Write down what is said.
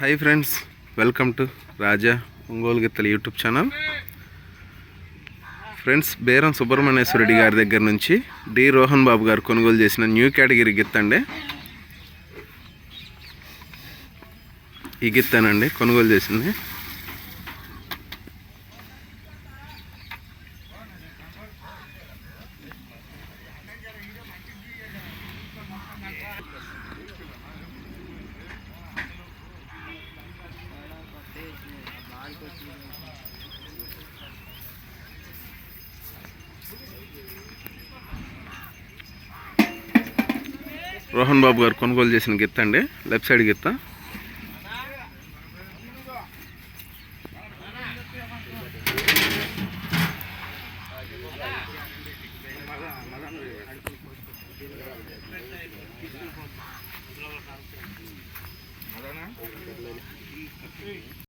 Hi friends welcome to Raja Ongole గిత్తల YouTube channel friends Beram Subrahmanyeswara Reddy గారి దగ్గర నుంచి D Rohan బాబు గారు కొనుగోలు చేసిన న్యూ కేటగిరీ గిత్త అండి. ఈ గిత్తేనండి కొనుగోలు చేసింది. రోహన్ బాబు గారు కొనుగోలు చేసిన గిత్త అండి. లెఫ్ట్ సైడ్ గిత్త.